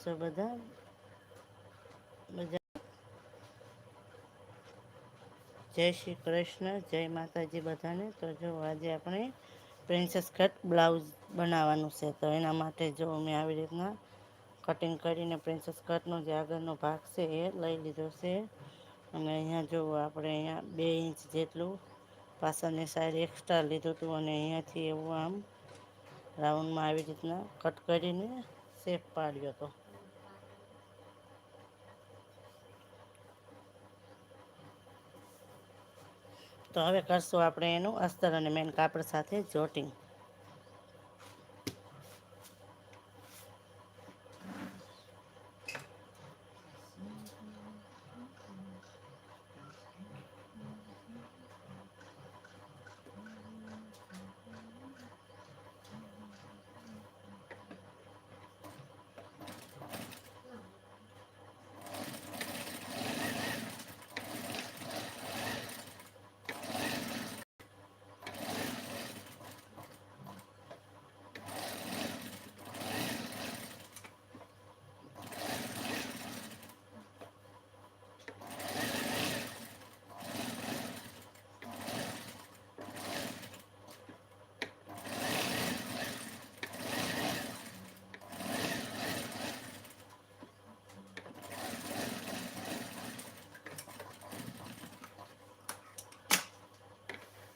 છો બધા? મજા જય શ્રી કૃષ્ણ, જય માતાજી બધાને. તો જો આજે આપણે પ્રિન્સેસ કટ બ્લાઉઝ બનાવવાનું છે. તો એના માટે જો મેં આવી રીતના કટિંગ કરીને પ્રિન્સેસ કટનો જે આગળનો ભાગ છે એ લઈ લીધો છે. અને અહીંયા જો આપણે અહીંયા બે ઇંચ જેટલું પાછળની સાઈડ એક્સ્ટ્રા લીધું હતું અને અહીંયાથી એવું આમ રાઉન્ડમાં આવી રીતના કટ કરીને શેપ પાડ્યો હતો. તો હવે કરશું આપણે એનું અસ્તર અને મેન કાપડ સાથે જોટિંગ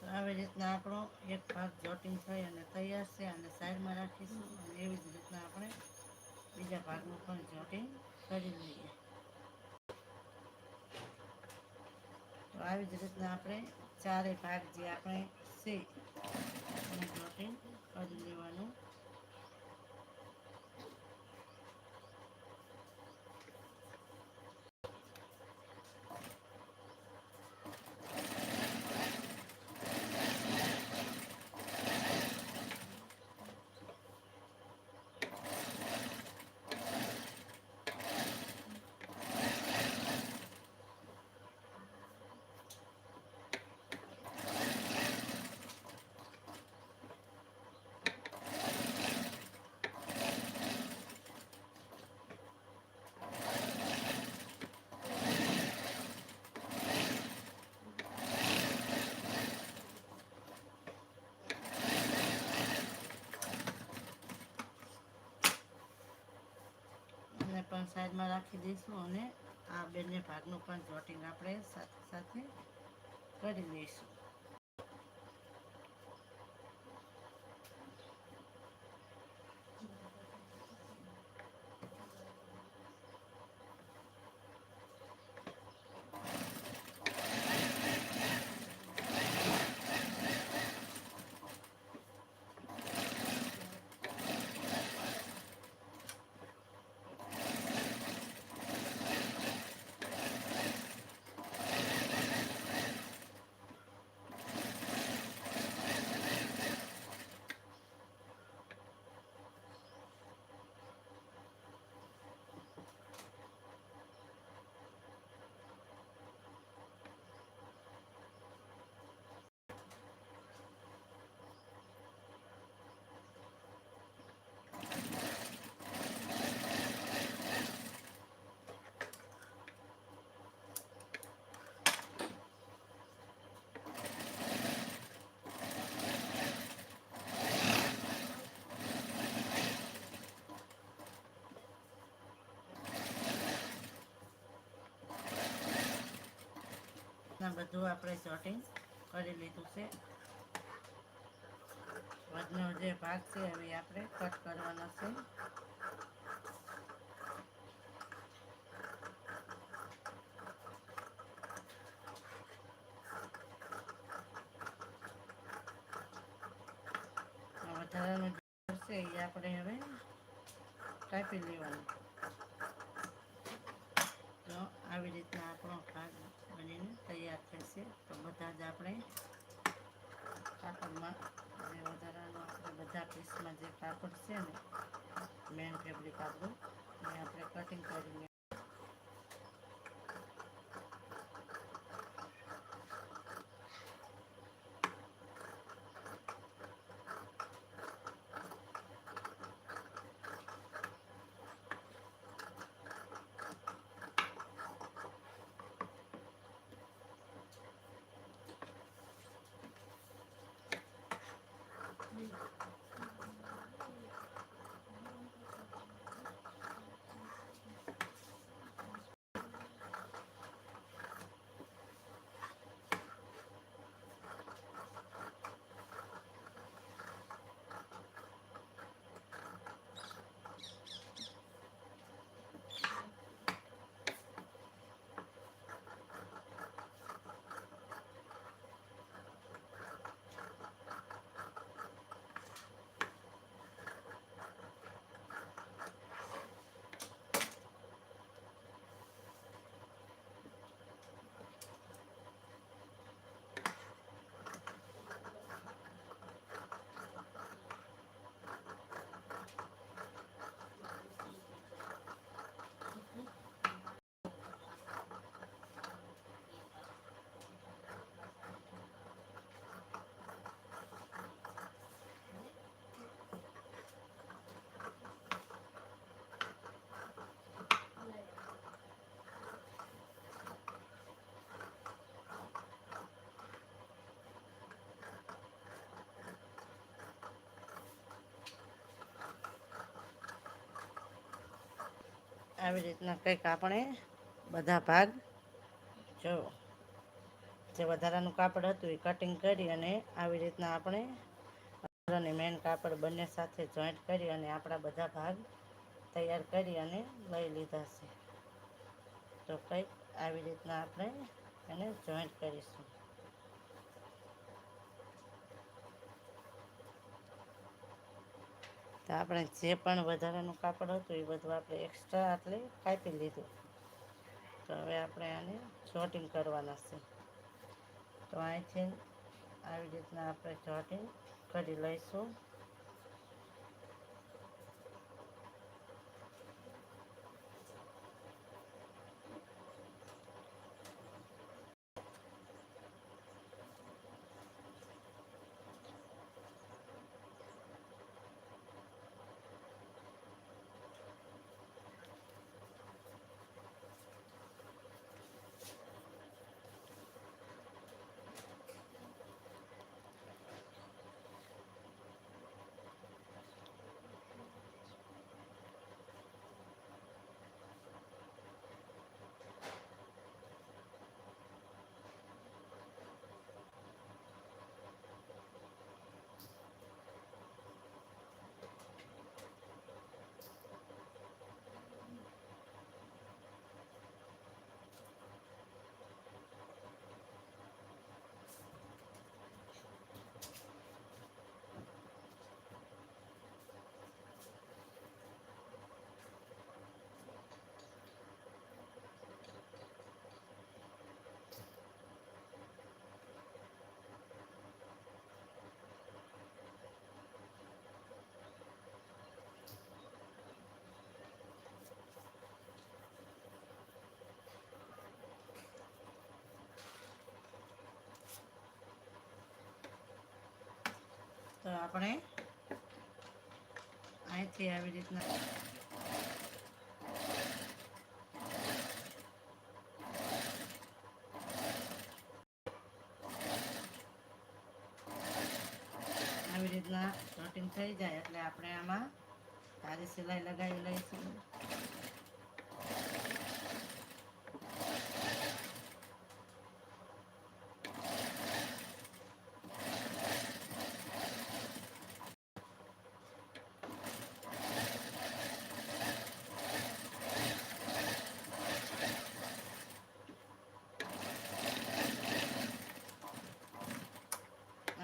તો આવી રીતના આપણો એક ભાગ જોટિંગ થઈ અને તૈયાર છે અને સાઈડમાં રાખીશું અને એવી જ રીતના આપણે બીજા ભાગનું પણ જોટિંગ કરી લઈએ. તો આવી જ રીતના આપણે ચારે ભાગ જે આપણે છે, એને જોટિંગ કરી લેવાનું અને પણ સાઈડમાં રાખી દઈશું અને આ બંને ભાગનું પણ જોટિંગ આપણે સાથે કરી દઈશું. બધું આપણે સોટિંગ કરી લીધું છે. વધનો જે ભાગ છે હવે આપણે કટ કરવાનો છે. વધારાનું છે એ આપણે હવે કાપી લેવાનું. આવી રીતના આપણો ભાગ બનીને તૈયાર થશે. તો બધા જ આપણે કાપડમાં જે વધારાનો આપણે બધા પીસમાં જે કાપડ છે ને મેન ફેબ્રિક આપણું એ આપણે કટિંગ કરીને આવી રીતના કંઈક આપણે બધા ભાગ, જો જે વધારાનું કાપડ હતું એ કટિંગ કરી અને આવી રીતના આપણે અને મેન કાપડ બંને સાથે જોઈન્ટ કરી અને આપણા બધા ભાગ તૈયાર કરી અને લઈ લીધા છે. તો કંઈક આવી રીતના આપણે એને જોઈન્ટ કરીશું. તો આપણે જે પણ વધારાનું કાપડ હતું એ બધું આપણે એક્સ્ટ્રા એટલે કાપી લીધું. તો હવે આપણે આને ચોટિંગ કરવાના છે. તો અહીંથી આવી રીતના આપણે ચોટિંગ કરી લઈશું. આપણે અહીંથી આવી રીતના આવી રીતના કટિંગ થઈ જાય એટલે આપણે આમાં સારી સિલાઈ લગાવી લઈશું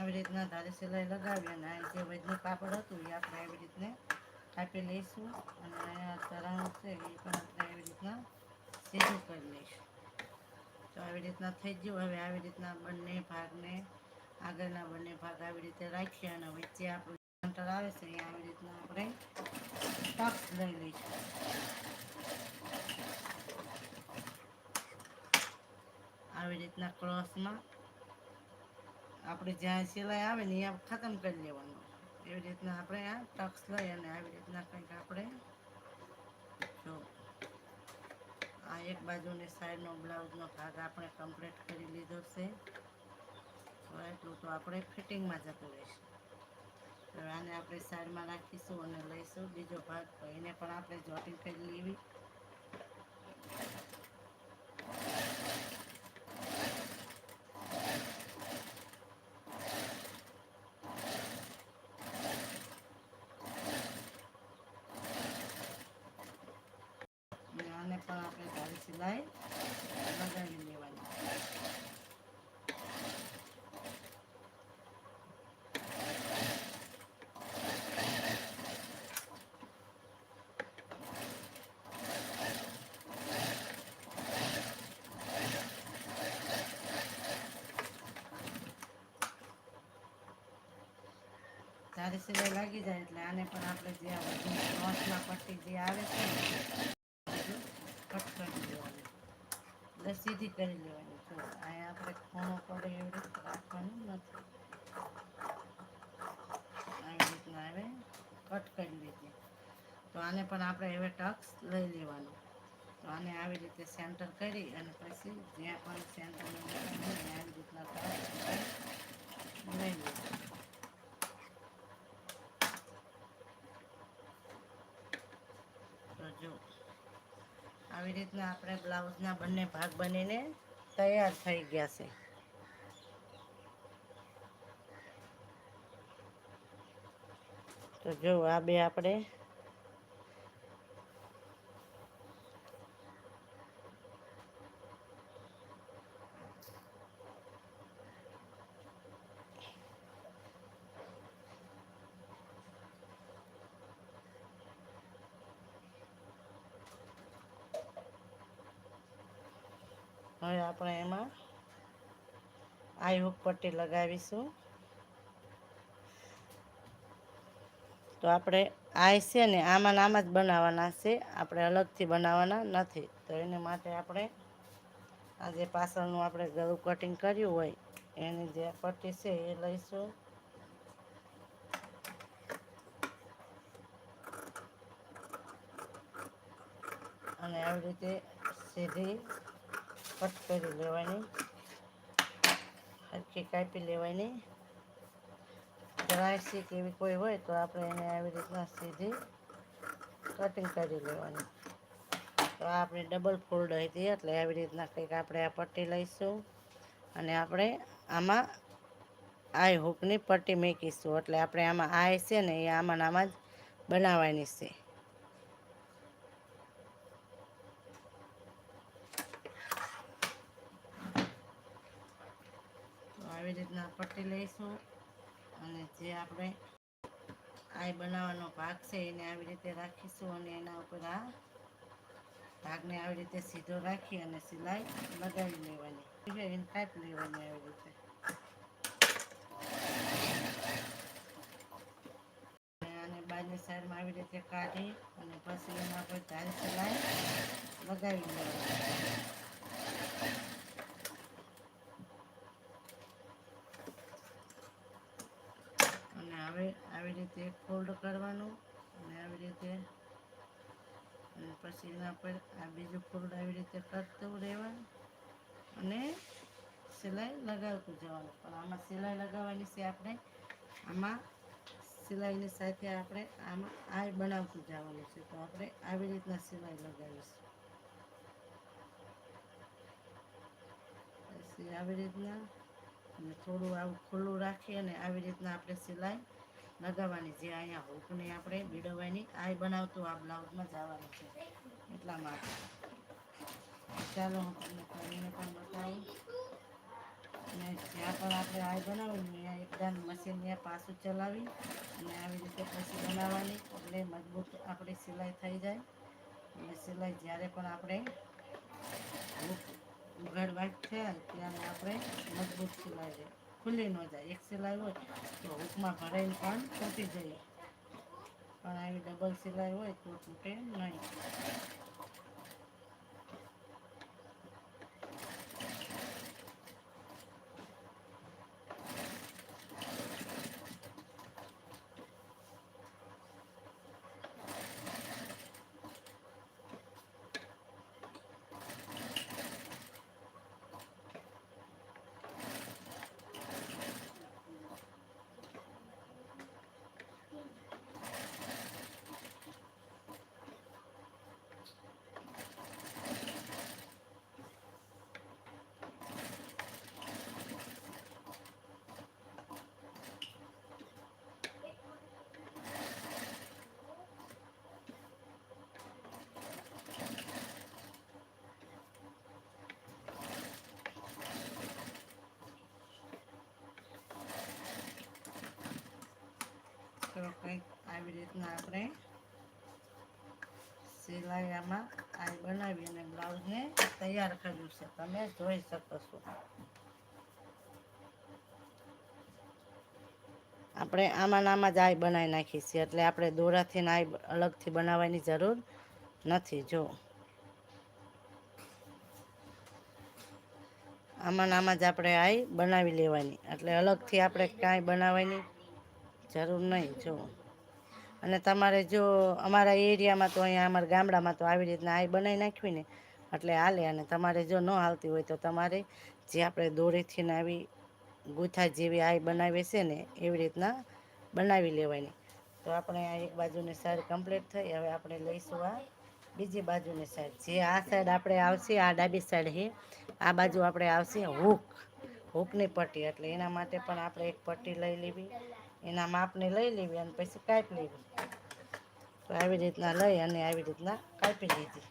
આવી ધારી સિલાઈ લગાવી અને જે વજનું કાપડ હતું એ આપણે આવી રીતને કાપી લઈશું અને આ તરાણું છે એ પણ આપણે આવી રીતના સીધું કરી લઈશું. તો આવી રીતના થઈ ગયું. હવે આવી રીતના બંને ભાગને આગળના બંને ભાગ આવી રીતે રાખીએ અને વચ્ચે આપણું સેન્ટર આવે છે, એ આવી રીતના આપણે ટક્સ લઈ લઈશું. આવી રીતના ક્રોસમાં આપણે જ્યાં સિલાઈ આવે ને ત્યાં ખતમ કરી લેવાનું. એવી રીતના આપણે આ ટક્સ લઈ અને આવી રીતના કંઈક આપણે જો આ એક બાજુની સાઈડનો બ્લાઉઝનો ભાગ આપણે કમ્પ્લીટ કરી લીધો છે. એટલું તો આપણે ફિટિંગમાં જતું રહેશે. હવે આને આપણે સાઈડમાં રાખીશું અને લઈશું. બીજો ભાગ તો એને પણ આપણે જોટિંગ કરી લેવી અને આને પણ આપણે સારી સિલાઈ લગાવી લેવાની સારી સિલાઈ લાગી જાય એટલે આને પણ આપણે જે બધી પટ્ટી જે આવે છે કટ કરી દેવાની એટલે સીધી કરી લેવાની. જો, અહીંયા આપણે ખૂણો પડે એવી રીતે રાખવાનું નથી. આવી રીતના હવે કટ કરી લીધી. તો આને પણ આપણે હવે ટક્સ લઈ લેવાનું. તો આને આવી રીતે સેન્ટર કરી અને પછી જ્યાં પણ સેન્ટર આવી ટક્સ લઈ લેવાનું તો જો આવી રીતના આપણે બ્લાઉઝના બંને ભાગ બનીને તૈયાર થઈ ગયા છે. તો જો આ બે આપણે હવે આપણે એમાં આઈ હુક પટ્ટી લગાવીશું. તો આપણે આઈ છે ને, આમાં આમાં જ બનાવવાના છે. આપણે અલગથી બનાવવાના નથી. તો એને માટે આપણે આ જે પાછળનું આપણે ગળું કટિંગ કર્યું હોય, એની જે પટ્ટી છે એ લઈશું. અને આવી રીતે સીધી કટ કરી લેવાની. હરકી કાપી લેવાની. ડ્રાય સીક એવી કોઈ હોય તો આપણે એને આવી રીતના સીધી કટિંગ કરી લેવાની. તો આપણે ડબલ ફોલ્ડ હતી એટલે આવી રીતના કંઈક આપણે આ પટ્ટી લઈશું અને આપણે આમાં આઈ હૂકની પટ્ટી મેકીશું. એટલે આપણે આમાં આઈ છે ને એ આમાં આમાં જ બનાવવાની છે તો આવી રીતના પટ્ટી લઈશું અને જે આપણે આ બનાવવાનો ભાગ છે એને આવી રીતે રાખીશું અને એના ઉપર આ ભાગને આવી રીતે સીધો રાખી અને સિલાઈ લગાવી લેવાની. એને કાપી લેવાની આવી રીતે. અને બાજુની સાઈડમાં આવી રીતે કાઢી અને પછી એના પર ધારી સિલાઈ લગાવી લેવાની અને હવે આવી રીતે ફોલ્ડ કરવાનું અને આવી રીતે પછી એના પર આ બીજું ફોલ્ડ આવી રીતે કરતું રહેવાનું અને સિલાઈ લગાવતું જવાનું. પણ આમાં સિલાઈ લગાવવાની છે આપણે, આમાં સિલાઈની સાથે આપણે આમાં આ બનાવતું જવાનું છે. તો આપણે આવી રીતના સિલાઈ લગાવીશું. પછી આવી રીતના, અને થોડું આવું ખુલ્લું રાખી અને આવી રીતના આપણે સિલાઈ લગાવવાની જે અહીંયા હૂકને આપણે બીડવવાની આ બનાવતું, આ બ્લાઉઝમાં જવાનું છે. એટલા માટે. ચાલો, હું તમને કરીને પણ બતાવું. અને જ્યાં પણ આપણે આ બનાવીને ત્યાં એકદમ મશીન ત્યાં પાછું ચલાવી અને આવી રીતે પછી બનાવવાની. એટલે મજબૂત આપણી સિલાઈ થઈ જાય. અને સિલાઈ જ્યારે પણ આપણે ઉઘાડવા થાય ત્યારે આપણે મજબૂત સિલાઈ જાય ખુલ્લી ન જાય. એક સિલાઈ હોય તો હૂકમાં ભરાઈને પણ તૂટી જાય. પણ આવી ડબલ સિલાઈ હોય તો તૂટે નહીં તો કંઈક આવી રીતના આપણે સિલાઈ આમાં આ બનાવી અને બ્લાઉઝને તૈયાર કર્યું છે. તમે જોઈ શકો છો. આપણે આમાં આમાં જ આઈ બનાવી નાખી છીએ. એટલે આપણે દોરાથી આઈ અલગથી બનાવવાની જરૂર નથી. જો. આમાં આમાં જ આપણે આઈ બનાવી લેવાની. એટલે અલગથી આપણે કાંઈ બનાવવાની જરૂર નહીં. જો. અને તમારે જો અમારા એરિયામાં તો અહીંયા અમારા ગામડામાં તો આવી રીતના આઈ બનાવી નાખવી ને, એટલે હાલે. અને તમારે જો ન હાલતી હોય તો તમારે જે આપણે દોરીથી ને આવી ગૂંથા જેવી આઈ બનાવીએ છે ને, એવી રીતના બનાવી લેવાની. તો આપણે આ એક બાજુની સાઈડ કમ્પ્લીટ થઈ. હવે આપણે લઈશું આ બીજી બાજુની સાઈડ. જે આ સાઈડ આપણે આવશે, આ ડાબી સાઈડ છે આ બાજુ આપણે આવશે હૂક. હૂકની પટ્ટી. એટલે એના માટે પણ આપણે એક પટ્ટી લઈ લેવી. એના માપને લઈ લેવી અને પછી કાપી લેવી. તો આવી રીતના લઈ અને આવી રીતના કાપી લીધી.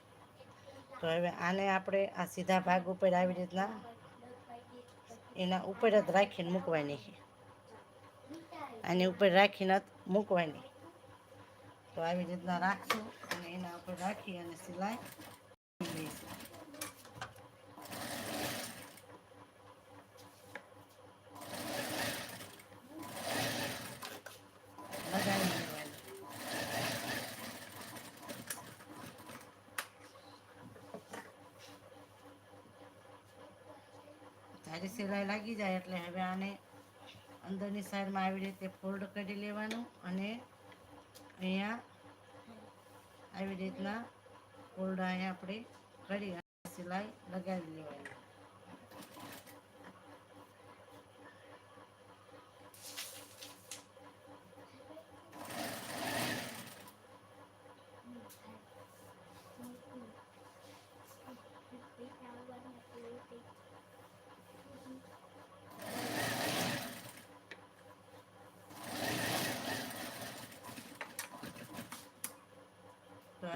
તો હવે આને આપણે આ સીધા ભાગ ઉપર આવી રીતના એના ઉપર જ રાખીને મૂકવાની છે. આની ઉપર રાખીને મૂકવાની. તો આવી રીતના રાખશું અને એના ઉપર રાખી અને સિલાઈ લઈશું લગાવી લેવાની તારી સિલાઈ લાગી જાય એટલે હવે આને અંદરની સાઈડમાં આવી રીતે ફોલ્ડ કરી લેવાનું અને અહીંયા આવી રીતના ફોલ્ડ અહીંયા આપણે કરી સિલાઈ લગાવી લેવાની.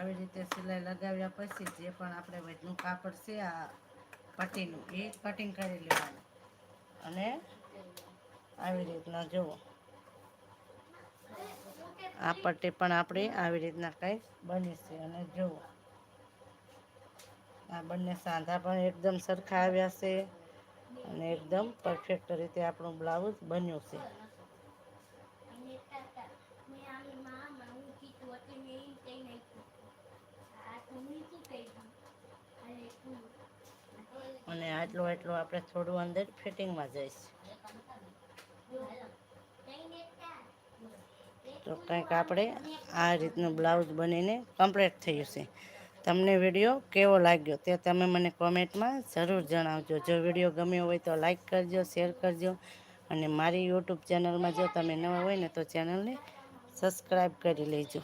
આવી રીતે સિલાઈ લગાવ્યા પછી જે પણ આપણે વજનું કાપડ છે આ પટ્ટીનું એ કટિંગ કરી લેવાનું. અને આવી રીતના જુઓ આ પટ્ટી પણ આપણે આવી રીતના કંઈક બની છે. અને જુઓ આ બંને સાંધા પણ એકદમ સરખા આવ્યા છે અને એકદમ પરફેક્ટ રીતે આપણું બ્લાઉઝ બન્યું છે અને આટલો આટલું આપણે થોડું અંદર ફિટિંગમાં જઈશ. તો કંઈક આપણે આ રીતનું બ્લાઉઝ બનીને કમ્પ્લીટ થયું છે. તમને વીડિયો કેવો લાગ્યો તે તમે મને કોમેન્ટમાં જરૂર જણાવજો. જો વીડિયો ગમ્યો હોય તો લાઈક કરજો, શેર કરજો અને મારી યુટ્યુબ ચેનલમાં જો તમે નવા હોય ને તો ચેનલને સબસ્ક્રાઈબ કરી લેજો.